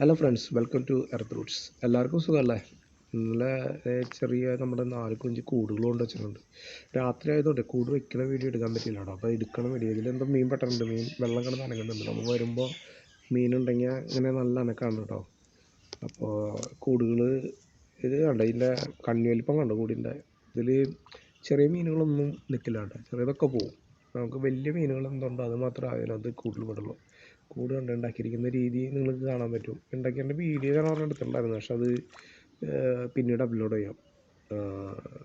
Hello friends welcome to Earth Roots എല്ലാവർക്കും സുഖമല്ലേ? ഇന്നലെ ചെറിയ നമ്മുടെ നാല് കുഞ്ച് കൂടുകൾ കൊണ്ട് വെച്ചിട്ടുണ്ട്. രാത്രി ആയതുകൊണ്ട് കൂട് വെക്കണ വീഡിയോ എടുക്കാൻ പറ്റില്ല കേട്ടോ. അപ്പോൾ എടുക്കണ വീഡിയോ. ഇതിലെന്തോ മീൻ പെട്ടിട്ടുണ്ട് മീൻ വെള്ളം കിടന്ന് അനങ്ങുന്നുണ്ട്. നമ്മൾ വരുമ്പോൾ മീനുണ്ടെങ്കിൽ ഇങ്ങനെ നല്ല അനക്കാണ് കേട്ടോ. അപ്പോൾ കൂടുകൾ ഇത് കണ്ട? ഇതിന്റെ കണ്ണിവലിപ്പം കണ്ടു കൂടിന്റെ? ഇതിൽ ചെറിയ മീനുകളൊന്നും നിൽക്കില്ല കേട്ടോ. ചെറിയതൊക്കെ പോവും. നമുക്ക് വലിയ മീനുകൾ എന്തുണ്ടോ അത് മാത്രമേ അതിനകത്ത് കൂടുതൽ പെടുള്ളൂ. കൂട് കണ്ട് ഉണ്ടാക്കിയിരിക്കുന്ന രീതി നിങ്ങൾക്ക് കാണാൻ പറ്റും. ഉണ്ടാക്കിയതിന്റെ വീഡിയോ ഞാൻ ഒരെണ്ണം എടുത്തിട്ടുണ്ടായിരുന്നു. പക്ഷെ അത് പിന്നീട് അപ്ലോഡ് ചെയ്യാം.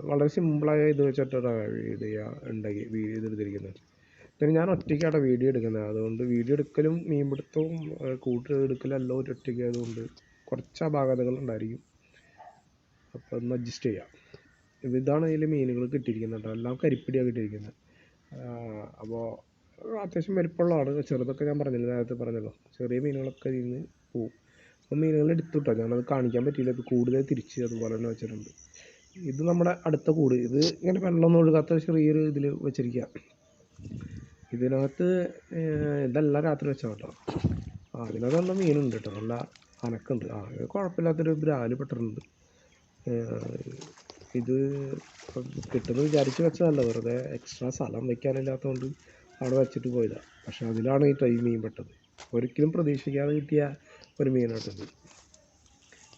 വളരെ സിമ്പിളായ ഇത് വെച്ചിട്ടാണ് ചെയ്യാ ഉണ്ടാക്കി വീഡിയോ ഇതെടുത്തിരിക്കുന്നത് പിന്നെ ഞാൻ ഒറ്റയ്ക്കാണ് വീഡിയോ എടുക്കുന്നത്. അതുകൊണ്ട് വീഡിയോ എടുക്കലും മീൻ പിടുത്തവും കൂട്ട് എടുക്കലും എല്ലാം ഒരു ഒറ്റയ്ക്ക് ആയതുകൊണ്ട് കുറച്ച് അപാകതകൾ ഉണ്ടായിരിക്കും. അപ്പോൾ ഒന്ന് അഡ്ജസ്റ്റ് ചെയ്യാം. ഇത് ഇതാണ് ഇതിൽ മീനുകൾ കിട്ടിയിരിക്കുന്നത് കേട്ടോ. എല്ലാം കരിപ്പിടിയാണ് കിട്ടിയിരിക്കുന്നത്. അപ്പോൾ അത്യാവശ്യം വലിപ്പമുള്ളതാണ്. ചെറുതൊക്കെ ഞാൻ പറഞ്ഞില്ല നേരത്തെ പറഞ്ഞല്ലോ. ചെറിയ മീനുകളൊക്കെ ഇതിൽ നിന്ന് പോവും. അപ്പോൾ മീനുകൾ എടുത്തുട്ടോ. ഞാനത് കാണിക്കാൻ പറ്റിയില്ല. ഇത് കൂടുതൽ തിരിച്ച് അതുപോലെ തന്നെ വെച്ചിട്ടുണ്ട്. ഇത് നമ്മുടെ അടുത്ത കൂട്. ഇത് ഇങ്ങനെ വെള്ളമൊന്നും ഒഴുകാത്ത ചെറിയൊരു ഇതിൽ വെച്ചിരിക്കുക ഇതിനകത്ത് ഇതല്ല രാത്രി വെച്ചാൽ കേട്ടോ. ആ ഇതിനകത്ത് നല്ല മീനുണ്ട് കേട്ടോ. നല്ല അനക്കുണ്ട്. ആ കുഴപ്പമില്ലാത്തൊരു ബ്രാൽ പെട്ടിട്ടുണ്ട്. ഇത് കിട്ടുമെന്ന് വിചാരിച്ച് വെച്ചതല്ല. വെറുതെ എക്സ്ട്രാ സ്ഥലം വെക്കാനില്ലാത്തതുകൊണ്ട് അവിടെ വെച്ചിട്ട് പോയതാണ് പക്ഷേ അതിലാണ് ഈ ട്രൈ മീൻ പെട്ടത്. ഒരിക്കലും പ്രതീക്ഷിക്കാതെ കിട്ടിയ ഒരു മീനാട്ടത്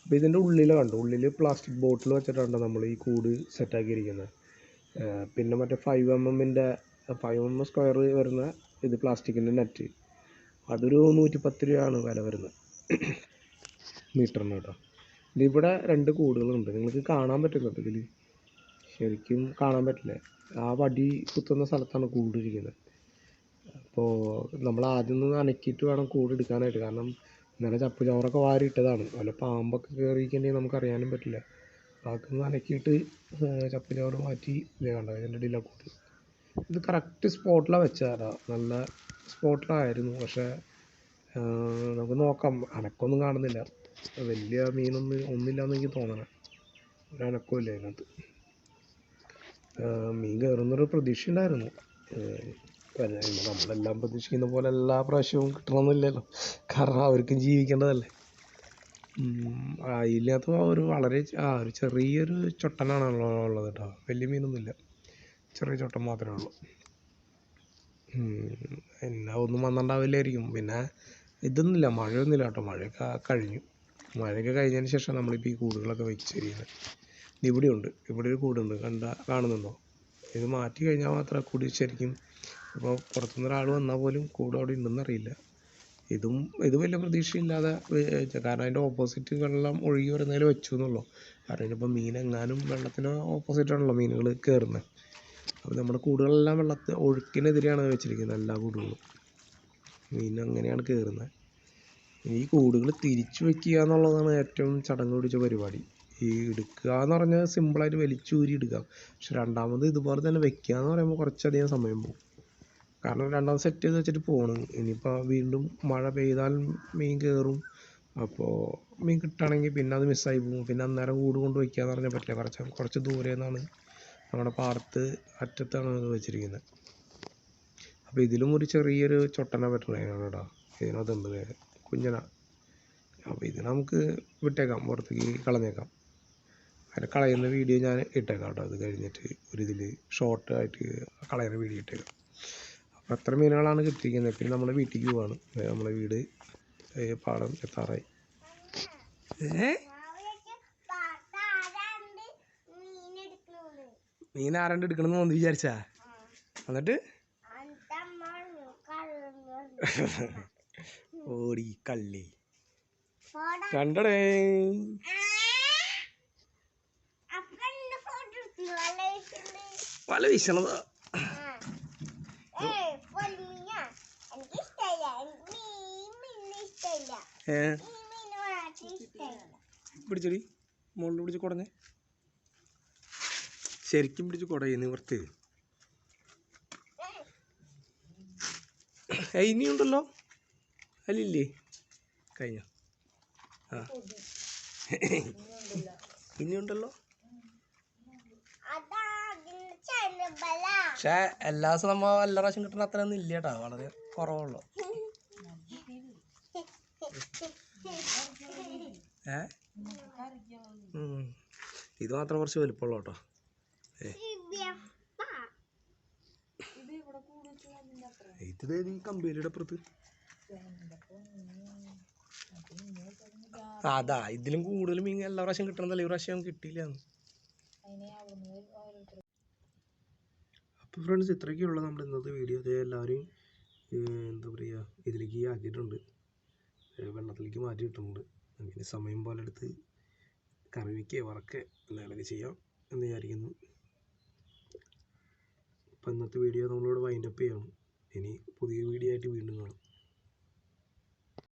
അപ്പോൾ ഇതിന്റെ ഉള്ളിൽ കണ്ടു? ഉള്ളിൽ പ്ലാസ്റ്റിക് ബോട്ടിൽ വെച്ചിട്ടാണ് നമ്മൾ ഈ കൂട് സെറ്റാക്കിയിരിക്കുന്നത് പിന്നെ മറ്റേ ഫൈവ് എം എമ്മിന്റെ ഫൈവ് എം എം സ്ക്വയർ വരുന്ന ഇത് പ്ലാസ്റ്റിക്കിന്റെ നെറ്റ് അതൊരു നൂറ്റി പത്ത് രൂപയാണ് വില വരുന്നത്. മീറ്ററിന് കേട്ടോ. ഇതിവിടെ രണ്ട് കൂടുകളുണ്ട്. നിങ്ങൾക്ക് കാണാൻ പറ്റുന്നുണ്ട് ഇതിൽ ശരിക്കും കാണാൻ പറ്റില്ല. ആ വടി കുത്തുന്ന സ്ഥലത്താണ് കൂട് ഇരിക്കുന്നത്. അപ്പോൾ നമ്മൾ ആദ്യം ഒന്ന് അനക്കിയിട്ട് വേണം കൂട് എടുക്കാനായിട്ട്. കാരണം ഇന്നലെ ചപ്പ് ചവറൊക്കെ വാരിയിട്ടതാണ്. വല്ല പാമ്പൊക്കെ കയറിയിട്ടുണ്ടെങ്കിൽ നമുക്ക് അറിയാനും പറ്റില്ല. ബാക്കി ഒന്ന് അനക്കിയിട്ട് ചപ്പ് ചവറ് മാറ്റി ഇതേ കണ്ടോ ഇതിന്റെ ഇടയിലാണ് ഇത് കറക്റ്റ് സ്പോട്ടിലാണ് വെച്ചതാ. നല്ല സ്പോട്ടിലായിരുന്നു പക്ഷേ നമുക്ക് നോക്കാം. അനക്കൊന്നും കാണുന്നില്ല. വലിയ മീനൊന്നും ഒന്നില്ലാന്ന് എനിക്ക് തോന്നണം. ഒരു അനക്കമില്ല അതിനകത്ത്. മീൻ കയറുന്നൊരു പ്രതീക്ഷ ഉണ്ടായിരുന്നു നമ്മളെല്ലാം പ്രതീക്ഷിക്കുന്ന പോലെ എല്ലാ പ്രാവശ്യവും കിട്ടണമെന്നില്ലല്ലോ. കാരണം അവർക്കും ജീവിക്കേണ്ടതല്ലേ. അതിനകത്ത് ഒരു വളരെ ആ ഒരു ചെറിയൊരു ചൊട്ടനാണ് ഉള്ളത് കേട്ടോ. വലിയ മീനൊന്നുമില്ല. ചെറിയ ചൊട്ടൻ മാത്രമേ ഉള്ളൂ. പിന്നെ ഒന്നും വന്നിട്ടുണ്ടാവില്ലായിരിക്കും പിന്നെ ഇതൊന്നുമില്ല. മഴയൊന്നുമില്ല കേട്ടോ. മഴയൊക്കെ കഴിഞ്ഞു. മഴയൊക്കെ കഴിഞ്ഞതിന് ശേഷം നമ്മളിപ്പോൾ ഈ കൂടുകളൊക്കെ വെച്ചിരിക്കുന്നത് ഇവിടെ ഉണ്ട് ഇവിടെ ഒരു കൂടുണ്ട്. കണ്ട കാണുന്നുണ്ടോ? ഇത് മാറ്റി കഴിഞ്ഞാൽ മാത്രമേ കൂടി ശരിക്കും ഇപ്പോൾ പുറത്തുനിന്ന് ഒരാൾ വന്നാൽ പോലും കൂട് അവിടെ ഉണ്ടെന്ന് അറിയില്ല. ഇതും ഇത് വലിയ പ്രതീക്ഷയില്ലാതെ കാരണം അതിന്റെ ഓപ്പോസിറ്റ് വെള്ളം ഒഴുകി വരുന്നതിൽ വെച്ചു എന്നുള്ളൂ. കാരണം ഇനിയിപ്പോൾ മീൻ എങ്ങാനും വെള്ളത്തിന് ഓപ്പോസിറ്റ് ആണല്ലോ മീനുകൾ കയറുന്നത് അപ്പോൾ നമ്മുടെ കൂടുകളെല്ലാം വെള്ളത്തിൽ ഒഴുക്കിനെതിരെയാണ് വെച്ചിരിക്കുന്നത് എല്ലാ കൂടുകളും. മീൻ അങ്ങനെയാണ് കയറുന്നത് ഈ കൂടുകൾ തിരിച്ചു വെക്കുക എന്നുള്ളതാണ് ഏറ്റവും ചടങ്ങ് പിടിച്ച പരിപാടി. ഈ എടുക്കുക എന്ന് പറഞ്ഞാൽ സിമ്പിളായിട്ട് വലിച്ചൂരി എടുക്കാം പക്ഷെ രണ്ടാമത് ഇതുപോലെ തന്നെ വെക്കുക എന്ന് പറയുമ്പോൾ കുറച്ചധികം സമയം പോകും. കാരണം രണ്ടാമത് സെറ്റ് ചെയ്ത് വെച്ചിട്ട് പോണ്. ഇനിയിപ്പോൾ വീണ്ടും മഴ പെയ്താൽ മീൻ കയറും അപ്പോൾ മീൻ കിട്ടുകയാണെങ്കിൽ പിന്നെ അത് മിസ്സായി പോകും. പിന്നെ അന്നേരം കൂട് കൊണ്ട് വയ്ക്കാന്ന് പറഞ്ഞാൽ പറ്റില്ല. കുറച്ച് കുറച്ച് ദൂരെ നിന്നാണ് നമ്മുടെ പാടത്ത് അറ്റത്താണ് അത് വെച്ചിരിക്കുന്നത് അപ്പോൾ ഇതിലും ഒരു ചെറിയൊരു ചൊട്ടന പറ്റണേ കേട്ടോ ഇതിനകത്തുണ്ട് കുഞ്ഞന. അപ്പോൾ ഇത് നമുക്ക് വിട്ടേക്കാം. പുറത്തേക്ക് കളഞ്ഞേക്കാം. അതിന് കളയുന്ന വീഡിയോ ഞാൻ ഇട്ടേക്കാം കേട്ടോ. അത് കഴിഞ്ഞിട്ട് ഒരു ഇതിൽ ഷോർട്ട് ആയിട്ട് കളയുന്ന വീഡിയോ ഇട്ടേക്കാം. അപ്പോൾ അത്ര മീനുകളാണ് കിട്ടിയിരിക്കുന്നത്. പിന്നെ നമ്മൾ വീട്ടിലേക്ക് പോവാണ്. നമ്മളെ വീട് പാടം എത്താറായി. മീൻ ആരാണ്ട് എടുക്കണമെന്ന് വന്ന് വിചാരിച്ചാ? എന്നിട്ട്? ഓടി കള്ളി. കണ്ടടേ. പല വീശണതാ. പിടിച്ചടി. മുകളിൽ പിടിച്ച് കുടഞ്ഞേ. ശരിക്കും പിടിച്ച് കുടയെ നിവർത്ത് ഇനിയുണ്ടല്ലോ? അല്ലില്ലേ കഴിഞ്ഞോ? ആ. ഇനിയുണ്ടല്ലോ? പക്ഷേ എല്ലാ ദിവസവും നമ്മൾ എല്ലാ പ്രാവശ്യം കിട്ടുന്ന അത്രയൊന്നും ഇല്ല കേട്ടോ വളരെ കുറവുള്ളൂ. ഇത് മാത്രം കുറച്ച് വലിപ്പമുള്ള കേട്ടോ. ഇത് കമ്പേരിയുടെ അപ്പുറത്ത്. അതാ. ഇതിലും കൂടുതൽ മീൻ എല്ലാ പ്രാവശ്യം കിട്ടണതല്ലേ? ഈ പ്രാവശ്യം കിട്ടിയില്ല അപ്പോൾ ഫ്രണ്ട്സ് ഇത്രയൊക്കെയുള്ള നമ്മുടെ ഇന്നത്തെ വീഡിയോ അതേ എല്ലാവരും എന്താ പറയുക ഇതിലേക്ക് ആക്കിയിട്ടുണ്ട്. വെള്ളത്തിലേക്ക് മാറ്റി ഇട്ടിട്ടുണ്ട്. അങ്ങനെ സമയം പോലെ എടുത്ത് കറി വയ്ക്കുക വറക്കുക ചെയ്യാം എന്ന് വിചാരിക്കുന്നു. അപ്പോൾ ഇന്നത്തെ വീഡിയോ നമ്മളിവിടെ വൈൻഡപ്പ് ചെയ്യണം. ഇനി പുതിയ വീഡിയോ ആയിട്ട് വീണ്ടും കാണാം.